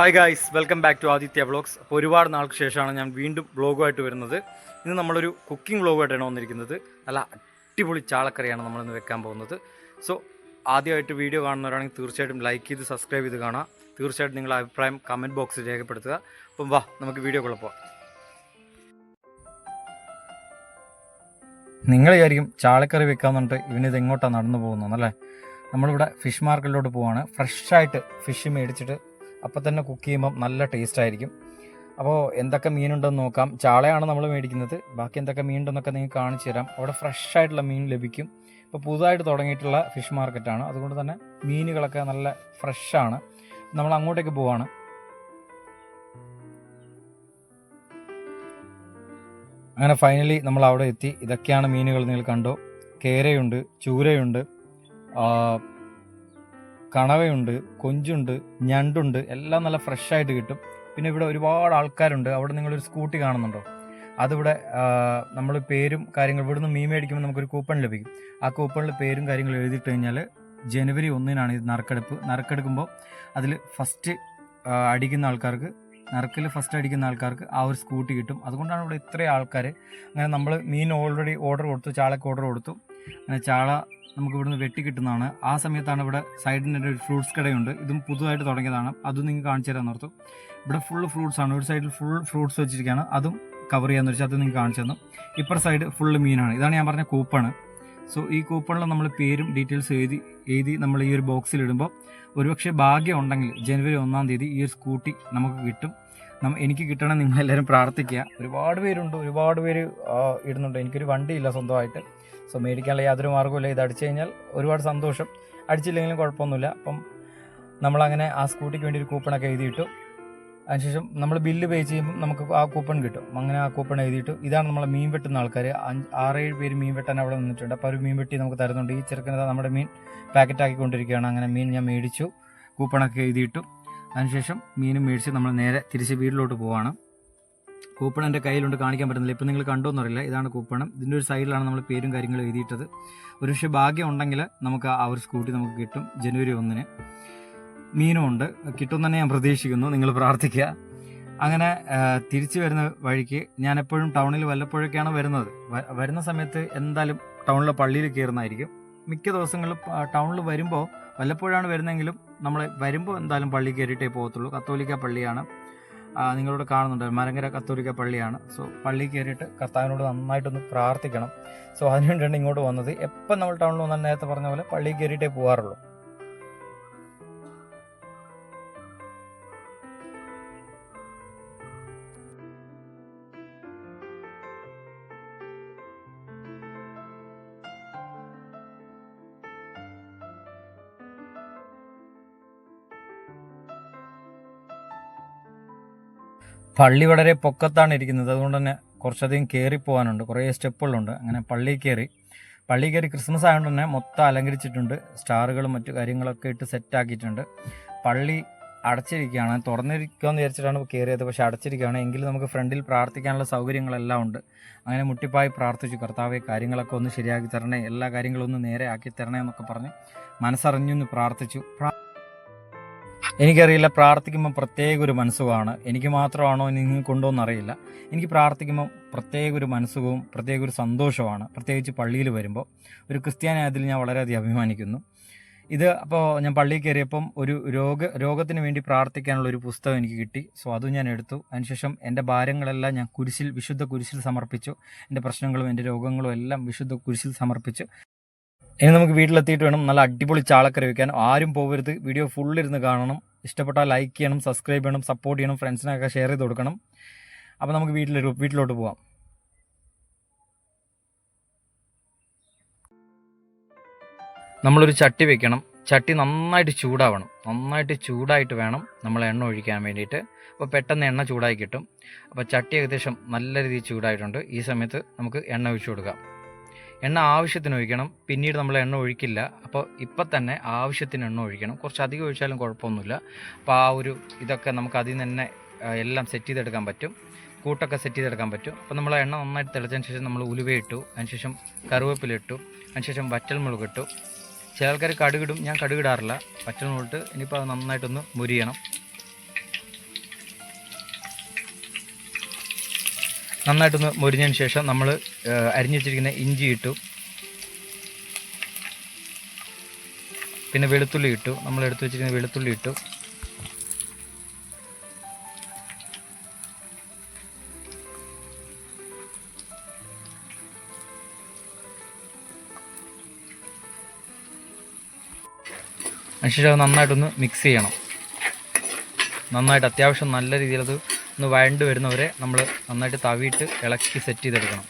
Hi guys welcome back to Aditya vlogs അപ്പോൾ ഒരുപാട് നാൾക്ക് ശേഷമാണ് ഞാൻ വീണ്ടും വ്ളോഗുമായിട്ട് വരുന്നത്. ഇന്ന് നമ്മളൊരു കുക്കിംഗ് വ്ളോഗുമായിട്ടാണ് വന്നിരിക്കുന്നത്. നല്ല അടിപൊളി ചാളക്കറിയാണ് നമ്മളിന്ന് വെക്കാൻ പോകുന്നത്. സോ ആദ്യമായിട്ട് വീഡിയോ കാണുന്നവരാണെങ്കിൽ തീർച്ചയായിട്ടും ലൈക്ക് ചെയ്ത് സബ്സ്ക്രൈബ് ചെയ്ത് കാണാം തീർച്ചയായിട്ടും നിങ്ങളുടെ അഭിപ്രായം കമന്റ് ബോക്സിൽ രേഖപ്പെടുത്തുക. അപ്പം വാ നമുക്ക് വീഡിയോ കുഴപ്പം നിങ്ങൾ വിചാരിക്കും ചാളക്കറി പറഞ്ഞിട്ട് ഇവനിത് എങ്ങോട്ടാണ് നടന്നു പോകുന്നതെന്നല്ലേ? നമ്മളിവിടെ ഫിഷ് മാർക്കറ്റിലോട്ട് പോവാണ്. ഫ്രഷായിട്ട് ഫിഷ് മേടിച്ചിട്ട് അപ്പം തന്നെ കുക്ക് ചെയ്യുമ്പം നല്ല ടേസ്റ്റ് ആയിരിക്കും. അപ്പോൾ എന്തൊക്കെ മീനുണ്ടെന്ന് നോക്കാം. ചാളയാണ് നമ്മൾ മേടിക്കുന്നത്. ബാക്കി എന്തൊക്കെ മീനുണ്ടെന്നൊക്കെ നിങ്ങൾക്ക് കാണിച്ചു തരാം. അവിടെ ഫ്രഷ് ആയിട്ടുള്ള മീൻ ലഭിക്കും. ഇപ്പോൾ പുതുതായിട്ട് തുടങ്ങിയിട്ടുള്ള ഫിഷ് മാർക്കറ്റാണ് അതുകൊണ്ട് തന്നെ മീനുകളൊക്കെ നല്ല ഫ്രഷാണ് നമ്മൾ അങ്ങോട്ടേക്ക് പോവാണ്. അങ്ങനെ ഫൈനലി നമ്മൾ അവിടെ എത്തി. ഇതൊക്കെയാണ് മീനുകൾ നിങ്ങൾ കണ്ടോ. കേരയുണ്ട് ചൂരയുണ്ട് കണവയുണ്ട് കൊഞ്ചുണ്ട് ഞണ്ടുണ്ട് എല്ലാം നല്ല ഫ്രഷ് ആയിട്ട് കിട്ടും. പിന്നെ ഇവിടെ ഒരുപാട് ആൾക്കാരുണ്ട്. അവിടെ നിങ്ങളൊരു സ്കൂട്ടി കാണുന്നുണ്ടോ? അതിവിടെ നമ്മൾ പേരും കാര്യങ്ങൾ ഇവിടുന്ന് മീൻ മേടിക്കുമ്പോൾ നമുക്കൊരു കൂപ്പൺ ലഭിക്കും. ആ കൂപ്പണിൽ പേരും കാര്യങ്ങളും എഴുതിയിട്ട് കഴിഞ്ഞാൽ ജനുവരി ഒന്നിനാണ് ഇത് നറുക്കെടുപ്പ്. നറുക്കെടുക്കുമ്പോൾ അതിൽ ഫസ്റ്റ് അടിക്കുന്ന ആൾക്കാർക്ക് നറുക്കിൽ ഫസ്റ്റ് അടിക്കുന്ന ആൾക്കാർക്ക് ആ ഒരു സ്കൂട്ടി കിട്ടും. അതുകൊണ്ടാണ് ഇവിടെ ഇത്രയും ആൾക്കാർ അങ്ങനെ നമ്മൾ മീൻ ഓൾറെഡി ഓർഡർ കൊടുത്തു ചാളക്ക് ഓർഡർ കൊടുത്തു. അങ്ങനെ ചാള നമുക്ക് ഇവിടുന്ന് വെട്ടി കിട്ടുന്നതാണ്. ആ സമയത്താണ് ഇവിടെ സൈഡിന് ഒരു ഫ്രൂട്ട്സ് കടയുണ്ട്. ഇതും പുതുതായിട്ട് തുടങ്ങിയതാണ്. അതും നിങ്ങൾക്ക് കാണിച്ചു തരാൻ ഓർത്തു ഇവിടെ ഫുൾ ഫ്രൂട്ട്സ് ആണ്. ഒരു സൈഡിൽ ഫുൾ ഫ്രൂട്ട്സ് വെച്ചിരിക്കുകയാണ്. അതും കവർ ചെയ്യാന്ന് വെച്ചാൽ അത് നിങ്ങൾക്ക് കാണിച്ചു തന്നു. ഇപ്പുറ സൈഡ് ഫുള്ള് മീനാണ്. ഇതാണ് ഞാൻ പറഞ്ഞ കൂപ്പണ്. സോ ഈ കൂപ്പണിൽ നമ്മൾ പേരും ഡീറ്റെയിൽസ് എഴുതി എഴുതി നമ്മൾ ഈ ഒരു ബോക്സിൽ ഇടുമ്പോൾ ഒരുപക്ഷെ ഭാഗ്യം ഉണ്ടെങ്കിൽ ജനുവരി ഒന്നാം തീയതി ഈ ഒരു സ്കൂട്ടി നമുക്ക് കിട്ടും. എനിക്ക് കിട്ടണം നിങ്ങളെല്ലാവരും പ്രാർത്ഥിക്കുക. ഒരുപാട് പേരുണ്ട് ഒരുപാട് പേര് ഇടുന്നുണ്ട്. എനിക്കൊരു വണ്ടിയില്ല സ്വന്തമായിട്ട്. സോ മേടിക്കാനുള്ള യാതൊരു മാർഗമില്ല ഇത് അടിച്ചു കഴിഞ്ഞാൽ ഒരുപാട് സന്തോഷം. അടിച്ചില്ലെങ്കിലും കുഴപ്പമൊന്നുമില്ല. അപ്പം നമ്മളങ്ങനെ ആ സ്കൂട്ടിക്ക് വേണ്ടി ഒരു കൂപ്പണൊക്കെ എഴുതിയിട്ടു. അതിനുശേഷം നമ്മൾ ബില്ല് പേ ചെയ്യുമ്പോൾ നമുക്ക് ആ കൂപ്പൺ കിട്ടും. അങ്ങനെ ആ കൂപ്പൺ എഴുതിയിട്ട്. ഇതാണ് നമ്മളെ മീൻ വെട്ടുന്ന ആൾക്കാർ ആറേഴ് പേര് മീൻ വെട്ടാൻ അവിടെ നിന്നിട്ടുണ്ട്. അപ്പോൾ ഒരു മീൻ വെട്ടി നമുക്ക് തരുന്നുണ്ട്. ഈ ചെറുക്കനത് നമ്മുടെ മീൻ പാക്കറ്റ് കൊണ്ടിരിക്കുകയാണ് അങ്ങനെ മീൻ ഞാൻ മേടിച്ചു കൂപ്പണൊക്കെ എഴുതിയിട്ടു. അതിനുശേഷം മീനും മേടിച്ച് നമ്മൾ നേരെ തിരിച്ച് വീട്ടിലോട്ട് പോവാണ്. കൂപ്പൺ എന്റെ കയ്യിലുണ്ട് കാണിക്കാൻ പറ്റുന്നില്ല. ഇപ്പം നിങ്ങൾ കണ്ടോന്നറിയില്ല ഇതാണ് കൂപ്പണം ഇതിന്റെ ഒരു സൈഡിലാണ് നമ്മൾ പേരും കാര്യങ്ങളും എഴുതിയിട്ടത്. ഒരു പക്ഷേ ഭാഗ്യം ഉണ്ടെങ്കിൽ നമുക്ക് ആ ഒരു സ്കൂട്ടി നമുക്ക് കിട്ടും. ജനുവരി ഒന്നിന് മീനും ഉണ്ട്. കിട്ടും തന്നെ ഞാൻ പ്രതീക്ഷിക്കുന്നു. നിങ്ങൾ പ്രാർത്ഥിക്കുക. അങ്ങനെ തിരിച്ചു വരുന്ന വഴിക്ക് ഞാൻ എപ്പോഴും ടൗണിൽ വല്ലപ്പോഴൊക്കെയാണ് വരുന്നത്. വരുന്ന സമയത്ത് എന്തായാലും ടൗണിലെ പള്ളിയിൽ കയറുന്നതായിരിക്കും. മിക്ക ദിവസങ്ങളിൽ ടൗണിൽ വരുമ്പോൾ വല്ലപ്പോഴാണ് വരുന്നെങ്കിലും നമ്മൾ വരുമ്പോൾ എന്തായാലും പള്ളി കയറിയിട്ടേ പോകത്തുള്ളൂ. കത്തോലിക്ക പള്ളിയാണ്. നിങ്ങളോട് കാണുന്നുണ്ട്. മരങ്ങര കത്തോലിക്ക പള്ളിയാണ്. സോ പള്ളി കയറിയിട്ട് കർത്താവിനോട് നന്നായിട്ടൊന്ന് പ്രാർത്ഥിക്കണം. സോ അതിനുവേണ്ടിയാണ് ഇങ്ങോട്ട് വന്നത്. എപ്പം നമ്മൾ ടൗണിൽ വന്നാൽ നേരത്തെ പറഞ്ഞ പോലെ പള്ളി കയറിയിട്ടേ പോകാറുള്ളൂ. പള്ളി വളരെ പൊക്കത്താണ് ഇരിക്കുന്നത്. അതുകൊണ്ട് തന്നെ കുറച്ചധികം കയറി പോകാനുണ്ട് കുറേ സ്റ്റെപ്പുകളുണ്ട്. അങ്ങനെ പള്ളി കയറി പള്ളി കയറി ക്രിസ്മസ് ആയതുകൊണ്ട് തന്നെ മൊത്തം അലങ്കരിച്ചിട്ടുണ്ട്. സ്റ്റാറുകളും മറ്റു കാര്യങ്ങളൊക്കെ ഇട്ട് സെറ്റാക്കിയിട്ടുണ്ട് പള്ളി അടച്ചിരിക്കുകയാണ്. തുറന്നിരിക്കുമെന്ന് വിചാരിച്ചിട്ടാണ് കയറിയത് പക്ഷേ അടച്ചിരിക്കുകയാണ്. എങ്കിലും നമുക്ക് ഫ്രണ്ടിൽ പ്രാർത്ഥിക്കാനുള്ള സൗകര്യങ്ങളെല്ലാം ഉണ്ട്. അങ്ങനെ മുട്ടിപ്പായി പ്രാർത്ഥിച്ചു. കർത്താവെ കാര്യങ്ങളൊക്കെ ഒന്ന് ശരിയാക്കി തരണേ. എല്ലാ കാര്യങ്ങളും ഒന്ന് നേരെ ആക്കി തരണേ എന്നൊക്കെ പറഞ്ഞ് മനസ്സറിഞ്ഞൊന്ന് പ്രാർത്ഥിച്ചു. പ്രാ- എനിക്കറിയില്ല പ്രാർത്ഥിക്കുമ്പോൾ പ്രത്യേക ഒരു മനസ്സുഖമാണ് എനിക്ക് മാത്രമാണോ നിങ്ങൾക്കുണ്ടോ എന്നറിയില്ല എനിക്ക് പ്രാർത്ഥിക്കുമ്പോൾ പ്രത്യേക ഒരു മനസ്സുഖവും പ്രത്യേക ഒരു സന്തോഷമാണ് പ്രത്യേകിച്ച് പള്ളിയിൽ വരുമ്പോൾ. ഒരു ക്രിസ്ത്യാനായതിൽ ഞാൻ വളരെയധികം അഭിമാനിക്കുന്നു. ഇത് അപ്പോൾ ഞാൻ പള്ളിയിൽ കയറിയപ്പം ഒരു രോഗ രോഗത്തിന് വേണ്ടി പ്രാർത്ഥിക്കാനുള്ള ഒരു പുസ്തകം എനിക്ക് കിട്ടി. സോ അതും ഞാൻ എടുത്തു. അതിനുശേഷം എന്റെ ഭാരങ്ങളെല്ലാം ഞാൻ കുരിശിൽ വിശുദ്ധ കുരിശിൽ സമർപ്പിച്ചു. എന്റെ പ്രശ്നങ്ങളും എന്റെ രോഗങ്ങളും എല്ലാം വിശുദ്ധ കുരിശിൽ സമർപ്പിച്ചു. ഇനി നമുക്ക് വീട്ടിലെത്തിയിട്ട് വേണം നല്ല അടിപൊളി ചാളക്കറി വയ്ക്കാൻ ആരും പോകരുത് വീഡിയോ ഫുള്ളിരുന്ന് കാണണം. ഇഷ്ടപ്പെട്ടാൽ ലൈക്ക് ചെയ്യണം സബ്സ്ക്രൈബ് ചെയ്യണം സപ്പോർട്ട് ചെയ്യണം ഫ്രണ്ട്സിനൊക്കെ ഷെയർ ചെയ്ത് കൊടുക്കണം. അപ്പോൾ നമുക്ക് വീട്ടിൽ വീട്ടിലോട്ട് പോവാം. നമ്മളൊരു ചട്ടി വെക്കണം. ചട്ടി നന്നായിട്ട് ചൂടാവണം. നന്നായിട്ട് ചൂടായിട്ട് വേണം നമ്മൾ എണ്ണ ഒഴിക്കാൻ വേണ്ടിയിട്ട്. അപ്പോൾ പെട്ടെന്ന് എണ്ണ ചൂടായി കിട്ടും. അപ്പോൾ ചട്ടി ഏകദേശം നല്ല രീതിയിൽ ചൂടായിട്ടുണ്ട്. ഈ സമയത്ത് നമുക്ക് എണ്ണ ഒഴിച്ചു കൊടുക്കാം. എണ്ണ ആവശ്യത്തിന് ഒഴിക്കണം. പിന്നീട് നമ്മൾ എണ്ണ ഒഴിക്കില്ല. അപ്പോൾ ഇപ്പം തന്നെ ആവശ്യത്തിന് എണ്ണ ഒഴിക്കണം. കുറച്ച് അധികം ഒഴിച്ചാലും കുഴപ്പമൊന്നുമില്ല. അപ്പോൾ ആ ഒരു ഇതൊക്കെ നമുക്ക് അതിൽ നിന്ന് തന്നെ എല്ലാം സെറ്റ് ചെയ്തെടുക്കാൻ പറ്റും. കൂട്ടൊക്കെ സെറ്റ് ചെയ്തെടുക്കാൻ പറ്റും. അപ്പോൾ നമ്മൾ എണ്ണ നന്നായിട്ട് തിളച്ചതിന് ശേഷം നമ്മൾ ഉലുവയിട്ടു അതിനുശേഷം കറിവേപ്പിലിട്ടു അതിനുശേഷം വറ്റൽമുളക് ഇട്ടു. ചില ആൾക്കാർ കടുകിടും. ഞാൻ കടുകിടാറില്ല. വറ്റൽമുളക് ഇട്ട് ഇനിയിപ്പോൾ അത് നന്നായിട്ടൊന്ന് മുരിയണം. നന്നായിട്ടൊന്ന് മൊരിഞ്ഞതിന് ശേഷം നമ്മൾ അരിഞ്ഞു വെച്ചിരിക്കുന്ന ഇഞ്ചി ഇട്ടു. പിന്നെ വെളുത്തുള്ളി ഇട്ടു. നമ്മൾ എടുത്തു വെച്ചിരിക്കുന്ന വെളുത്തുള്ളി ഇട്ടു. അതിനുശേഷം അത് നന്നായിട്ടൊന്ന് മിക്സ് ചെയ്യണം. നന്നായിട്ട് അത്യാവശ്യം നല്ല രീതിയിൽ അത് ഒന്ന് വഴണ്ട് വരുന്നവരെ നമ്മൾ നന്നായിട്ട് തവിയിട്ട് ഇളക്കി സെറ്റ് ചെയ്തെടുക്കണം.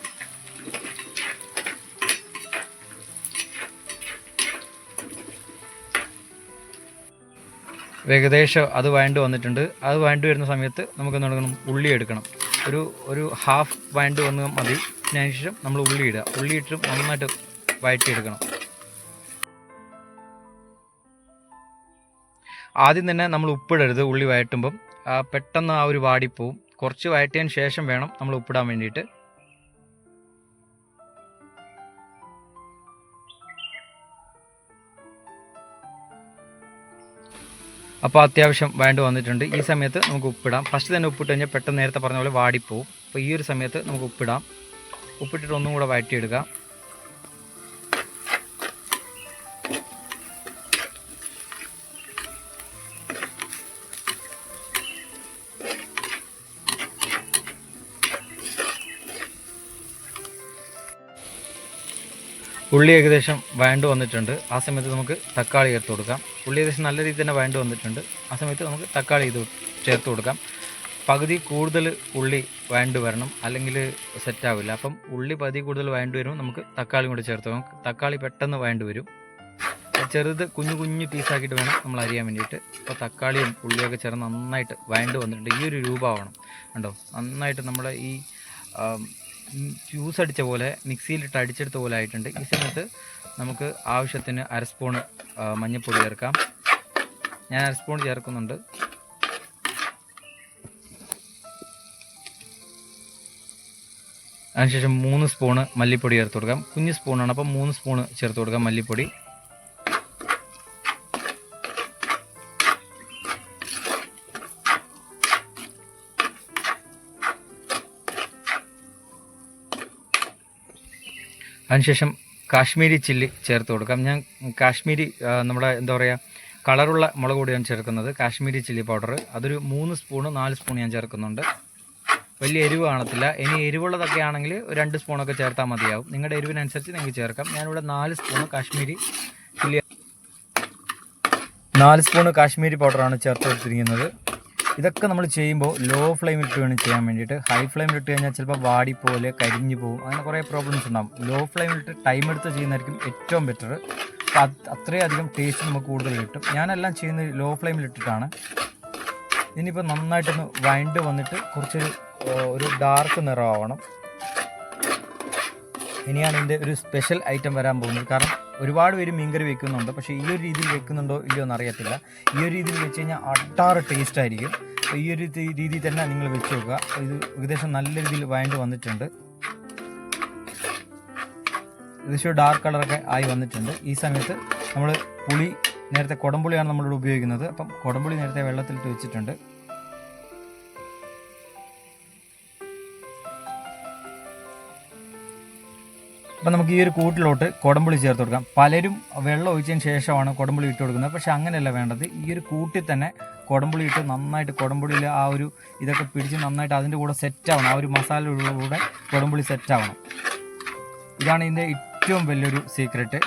ഏകദേശം അത് വഴണ്ട് വന്നിട്ടുണ്ട്. അത് വഴണ്ട് വരുന്ന സമയത്ത് നമുക്ക് എന്ത് ഉള്ളി എടുക്കണം. ഒരു ഒരു ഹാഫ് വഴണ്ട് വന്ന് മതി. അതിനുശേഷം നമ്മൾ ഉള്ളി ഇടുക. ഉള്ളി ഇട്ടിട്ട് നന്നായിട്ട് വഴറ്റിയെടുക്കണം. ആദ്യം തന്നെ നമ്മൾ ഉപ്പിടരുത് ഉള്ളി വഴറ്റുമ്പം. പെട്ടെന്ന് ആ ഒരു വാടിപ്പോവും. കുറച്ച് വഴറ്റിയതിന് ശേഷം വേണം നമ്മൾ ഉപ്പിടാൻ വേണ്ടിയിട്ട്. അപ്പോൾ അത്യാവശ്യം വേണ്ടി വന്നിട്ടുണ്ട്. ഈ സമയത്ത് നമുക്ക് ഉപ്പിടാം. ഫസ്റ്റ് തന്നെ ഉപ്പിട്ട് കഴിഞ്ഞാൽ പെട്ടെന്ന് നേരത്തെ പറഞ്ഞ പോലെ വാടിപ്പോവും. അപ്പോൾ ഈ ഒരു സമയത്ത് നമുക്ക് ഉപ്പിടാം. ഉപ്പിട്ടിട്ട് ഒന്നും കൂടെ വഴറ്റിയെടുക്കാം. ഉള്ളി ഏകദേശം വഴണ്ട് വന്നിട്ടുണ്ട്. ആ സമയത്ത് നമുക്ക് തക്കാളി ചേർത്ത് കൊടുക്കാം. ഉള്ളി ഏകദേശം നല്ല രീതിയിൽ തന്നെ വഴണ്ട് വന്നിട്ടുണ്ട്. ആ സമയത്ത് നമുക്ക് തക്കാളി ഇത് ചേർത്ത് കൊടുക്കാം. പകുതി കൂടുതൽ ഉള്ളി വഴണ്ട് വരണം. അല്ലെങ്കിൽ സെറ്റാവില്ല അപ്പം ഉള്ളി പകുതി കൂടുതൽ വഴണ്ട് വരുമ്പോൾ നമുക്ക് തക്കാളി കൂടെ ചേർത്ത് നമുക്ക് തക്കാളി പെട്ടെന്ന് വഴണ്ട് വരും. ചെറുത് കുഞ്ഞു കുഞ്ഞു പീസാക്കിയിട്ട് വേണം നമ്മൾ അറിയാൻ വേണ്ടിയിട്ട്. അപ്പോൾ തക്കാളിയും ഉള്ളിയൊക്കെ ചേർന്ന് നന്നായിട്ട് വഴണ്ട് വന്നിട്ടുണ്ട്. ഈ ഒരു രൂപമാവണം. കണ്ടോ? നന്നായിട്ട് നമ്മുടെ ഈ ജ്യൂസ് അടിച്ച പോലെ മിക്സിയിലിട്ട് അടിച്ചെടുത്ത പോലെ ആയിട്ടുണ്ട്. ഈ സമയത്ത് നമുക്ക് ആവശ്യത്തിന് അര സ്പൂണ് മഞ്ഞൾപ്പൊടി ചേർക്കാം. ഞാൻ അര സ്പൂൺ ചേർക്കുന്നുണ്ട്. അതിനുശേഷം മൂന്ന് സ്പൂണ് മല്ലിപ്പൊടി ചേർത്ത് കൊടുക്കാം. കുഞ്ഞ് സ്പൂണാണ് അപ്പം മൂന്ന് സ്പൂണ് ചേർത്ത് കൊടുക്കാം മല്ലിപ്പൊടി. അതിനുശേഷം കാശ്മീരി ചില്ലി ചേർത്ത് കൊടുക്കാം. ഞാൻ കാശ്മീരി നമ്മുടെ എന്താ പറയുക കളറുള്ള മുളക് പൊടിയാണ് ചേർക്കുന്നത് കാശ്മീരി ചില്ലി പൗഡർ. അതൊരു മൂന്ന് സ്പൂണ് നാല് സ്പൂൺ ഞാൻ ചേർക്കുന്നുണ്ട്. വലിയ എരിവ് കാണത്തില്ല. ഇനി എരിവുള്ളതൊക്കെ ആണെങ്കിൽ രണ്ട് സ്പൂണൊക്കെ ചേർത്താൽ മതിയാവും. നിങ്ങളുടെ എരിവിനനുസരിച്ച് നിങ്ങൾക്ക് ചേർക്കാം. ഞാനിവിടെ നാല് സ്പൂണ് കാശ്മീരി ചില്ലി നാല് സ്പൂണ് കാശ്മീരി പൗഡറാണ് ചേർത്ത് കൊടുത്തിരിക്കുന്നത്. ഇതൊക്കെ നമ്മൾ ചെയ്യുമ്പോൾ ലോ ഫ്ലെയിമിലിട്ട് വേണം ചെയ്യാൻ വേണ്ടിയിട്ട്. ഹൈ ഫ്ലെയിമിലിട്ട് കഴിഞ്ഞാൽ ചിലപ്പോൾ വാടി പോലെ കരിഞ്ഞു പോകും. അങ്ങനെ കുറേ പ്രോബ്ലംസ് ഉണ്ടാകും ലോ ഫ്ലെയിമിലിട്ട് ടൈം എടുത്ത് ചെയ്യുന്നതായിരിക്കും ഏറ്റവും ബെറ്റർ അത്രയും അധികം ടേസ്റ്റ് നമുക്ക് കൂടുതൽ കിട്ടും. ഞാനെല്ലാം ചെയ്യുന്നത് ലോ ഫ്ലെയിമിൽ ഫ്ലെയിമിലിട്ടിട്ടാണ് ഇനിയിപ്പോൾ നന്നായിട്ടൊന്ന് വൈൻഡ് വന്നിട്ട് കുറച്ചൊരു ഒരു ഡാർക്ക് നിറമാവണം. ഇനിയാണ് ഇതിന്റെ ഒരു സ്പെഷ്യൽ ഐറ്റം വരാൻ പോകുന്നത്. കാരണം ഒരുപാട് പേര് മീൻകറി വെക്കുന്നുണ്ട്. പക്ഷേ ഈ ഒരു രീതിയിൽ വെക്കുന്നുണ്ടോ ഇല്ലയോ എന്ന് അറിയത്തില്ല ഈ ഒരു രീതിയിൽ വെച്ച് കഴിഞ്ഞാൽ അട്ടാറ് ടേസ്റ്റ് ആയിരിക്കും. ഈ ഒരു രീതിയിൽ തന്നെ നിങ്ങൾ വെച്ച് നോക്കുക. ഇത് ഏകദേശം നല്ല രീതിയിൽ വയണ്ട് വന്നിട്ടുണ്ട്. ഏകദേശം ഡാർക്ക് കളറൊക്കെ ആയി വന്നിട്ടുണ്ട്. ഈ സമയത്ത് നമ്മൾ പുളി നേരത്തെ കുടംപുളിയാണ് നമ്മളിവിടെ ഉപയോഗിക്കുന്നത്. അപ്പം കുടംപുളി നേരത്തെ വെള്ളത്തിലിട്ട് വെച്ചിട്ടുണ്ട്. അപ്പം നമുക്ക് ഈ ഒരു കൂട്ടിലോട്ട് കുടംപുളി ചേർത്ത് കൊടുക്കാം. പലരും വെള്ളം ഒഴിച്ചതിന് ശേഷമാണ് കുടംപുളി ഇട്ട് കൊടുക്കുന്നത്. പക്ഷേ അങ്ങനെയല്ല വേണ്ടത്. ഈ ഒരു കൂട്ടിൽ തന്നെ കുടംപുളി ഇട്ട് നന്നായിട്ട് കുടംപുളിയിൽ ആ ഒരു ഇതൊക്കെ പിടിച്ച് നന്നായിട്ട് അതിന്റെ കൂടെ സെറ്റ് ആവണം ആ ഒരു മസാലയുടെ കൂടെ കുടംപുളി സെറ്റ് ആവണം ഇതാണ് ഇതിന്റെ ഏറ്റവും വലിയൊരു സീക്രട്ട്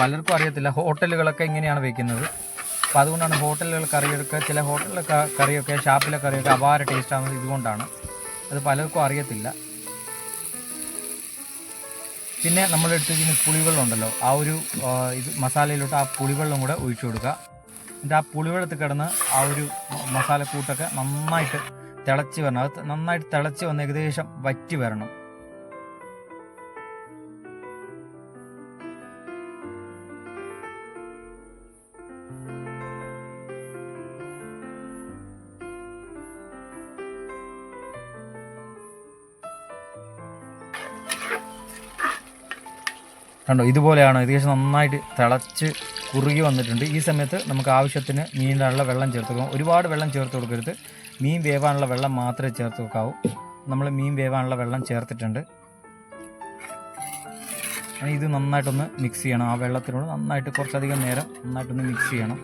പലർക്കും അറിയത്തില്ല ഹോട്ടലുകളൊക്കെ ഇങ്ങനെയാണ് വെക്കുന്നത്. അപ്പോൾ അതുകൊണ്ടാണ് ഹോട്ടലുകൾ കറിയൊക്കെ ചില ഹോട്ടലിലെ കറിയൊക്കെ ഷാപ്പിലെ കറിയൊക്കെ അപാര ടേസ്റ്റ് ആവുന്നത് ഇതുകൊണ്ടാണ്. അത് പലർക്കും അറിയത്തില്ല. പിന്നെ നമ്മൾ എടുത്തിരിക്കുന്ന പുളിവെള്ളം ഉണ്ടല്ലോ ആ ഒരു ഇത് മസാലയിലോട്ട് ആ പുളിവെള്ളം കൂടെ ഒഴിച്ചു കൊടുക്കുക. എന്നിട്ട് ആ പുളിവെള്ളത്തിൽ കിടന്ന് ആ ഒരു മസാലക്കൂട്ടൊക്കെ നന്നായിട്ട് തിളച്ച് വരണം. അത് നന്നായിട്ട് തിളച്ച് വന്ന് ഏകദേശം വറ്റി വരണം. കണ്ടോ ഇതുപോലെയാണ് ഏകദേശം നന്നായിട്ട് തിളച്ച് കുറുകി വന്നിട്ടുണ്ട്. ഈ സമയത്ത് നമുക്ക് ആവശ്യത്തിന് മീനിനുള്ള വെള്ളം ചേർത്ത് കൊടുക്കാം. ഒരുപാട് വെള്ളം ചേർത്ത് കൊടുക്കരുത്. മീൻ വേവാനുള്ള വെള്ളം മാത്രമേ ചേർത്ത് വെക്കാവൂ നമ്മൾ മീൻ വേവാനുള്ള വെള്ളം ചേർത്തിട്ടുണ്ട്. ഇത് നന്നായിട്ടൊന്ന് മിക്സ് ചെയ്യണം. ആ വെള്ളത്തിനോട് നന്നായിട്ട് കുറച്ചധികം നേരം നന്നായിട്ടൊന്ന് മിക്സ് ചെയ്യണം.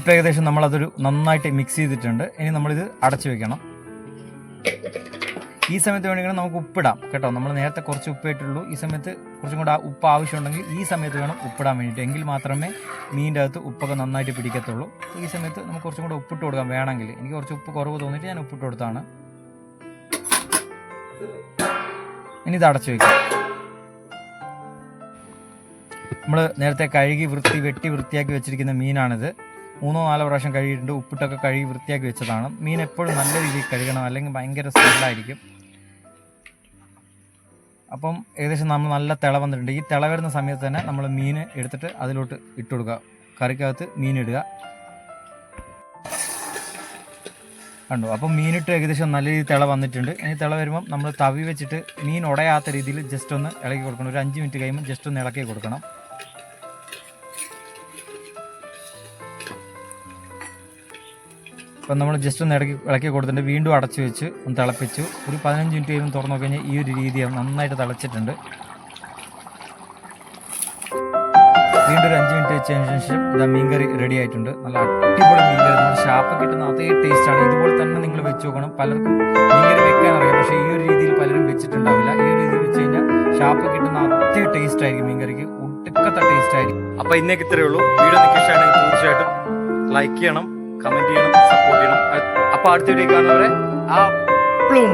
ഇപ്പം ഏകദേശം നമ്മളതൊരു നന്നായിട്ട് മിക്സ് ചെയ്തിട്ടുണ്ട്. ഇനി നമ്മളിത് അടച്ചു വെക്കണം. ഈ സമയത്ത് വേണമെങ്കിൽ നമുക്ക് ഉപ്പിടാം കേട്ടോ. നമ്മൾ നേരത്തെ കുറച്ച് ഉപ്പ് ഇട്ടുള്ളൂ ഈ സമയത്ത് കുറച്ചും കൂടെ ഉപ്പ് ആവശ്യമുണ്ടെങ്കിൽ ഈ സമയത്ത് വേണം ഉപ്പിടാൻ വേണ്ടിയിട്ട്. എങ്കിൽ മാത്രമേ മീനിന്റെ അകത്ത് ഉപ്പൊക്കെ നന്നായിട്ട് പിടിക്കത്തുള്ളൂ. ഈ സമയത്ത് നമുക്ക് കുറച്ചും കൂടെ ഉപ്പിട്ട് കൊടുക്കാം വേണമെങ്കിൽ. എനിക്ക് കുറച്ച് ഉപ്പ് കുറവ് തോന്നിയിട്ട് ഞാൻ ഉപ്പിട്ട് കൊടുത്താണ്. ഇനി ഇത് അടച്ചു വയ്ക്കാം നമ്മൾ നേരത്തെ കഴുകി വൃത്തി വെട്ടി വൃത്തിയാക്കി വെച്ചിരിക്കുന്ന മീനാണിത്. മൂന്നോ നാലോ പ്രാവശ്യം കഴുകിയിട്ടുണ്ട്. ഉപ്പിട്ടൊക്കെ കഴുകി വൃത്തിയാക്കി വെച്ചതാണ്. മീൻ എപ്പോഴും നല്ല രീതിയിൽ കഴുകണം. അല്ലെങ്കിൽ ഭയങ്കര സ്മെല്ലായിരിക്കും. അപ്പം ഏകദേശം നമ്മൾ നല്ല തിള വന്നിട്ടുണ്ട്. ഈ തിള വരുന്ന സമയത്ത് തന്നെ നമ്മൾ മീൻ എടുത്തിട്ട് അതിലോട്ട് ഇട്ട് കൊടുക്കുക. കറിക്കകത്ത് മീൻ ഇടുക. കണ്ടു? അപ്പം മീനിട്ട് ഏകദേശം നല്ല രീതിയിൽ തിള വന്നിട്ടുണ്ട്. ഇനി തിള വരുമ്പം നമ്മൾ തവി വെച്ചിട്ട് മീൻ ഉടയാത്ത രീതിയിൽ ജസ്റ്റ് ഒന്ന് ഇളക്കി കൊടുക്കണം. ഒരു അഞ്ച് മിനിറ്റ് കഴിയുമ്പോൾ ജസ്റ്റ് ഒന്ന് ഇളക്കി കൊടുക്കണം. അപ്പം നമ്മൾ ജസ്റ്റ് ഒന്ന് ഇടയ്ക്ക് ഇളക്കി കൊടുത്തിട്ട് വീണ്ടും അടച്ചു വെച്ച് ഒന്ന് തിളപ്പിച്ചു. ഒരു പതിനഞ്ച് മിനിറ്റ് കഴിയുമ്പോൾ തുറന്നു കഴിഞ്ഞാൽ ഈ ഒരു രീതിയാണ് നന്നായിട്ട് തിളച്ചിട്ടുണ്ട്. വീണ്ടും ഒരു അഞ്ച് മിനിറ്റ് വെച്ചതിന് ശേഷം ഇതാ മീൻകറി റെഡി ആയിട്ടുണ്ട്. നല്ല അടിപൊളി മീൻകറി. നമ്മൾ ഷാപ്പ് കിട്ടുന്ന അതേ ടേസ്റ്റാണ് ഇതുപോലെ തന്നെ നിങ്ങൾ വെച്ച് നോക്കണം. പലർക്കും മീൻകറി വെക്കാൻ അറിയാം. പക്ഷേ ഈ ഒരു രീതിയിൽ പലരും വെച്ചിട്ടുണ്ടാവില്ല. ഈ ഒരു രീതിയിൽ വെച്ച് കഴിഞ്ഞാൽ ഷാപ്പ് കിട്ടുന്ന അതേ ടേസ്റ്റ് ആയിരിക്കും മീൻകറിക്ക്. ഒടുക്കത്തെ ടേസ്റ്റ് ആയിരിക്കും. അപ്പോൾ ഇന്നേക്ക് ഇത്രയേ ഉള്ളൂ. വീഡിയോ നിങ്ങൾക്ക് ഇഷ്ടമാണെങ്കിൽ തീർച്ചയായിട്ടും ലൈക്ക് ചെയ്യണം. കമന്റ് ചെയ്യണം സപ്പോർട്ട് ചെയ്യണം. അടുത്ത വീഡിയോ കാണുന്നവരെ ആ പ്ലൂം.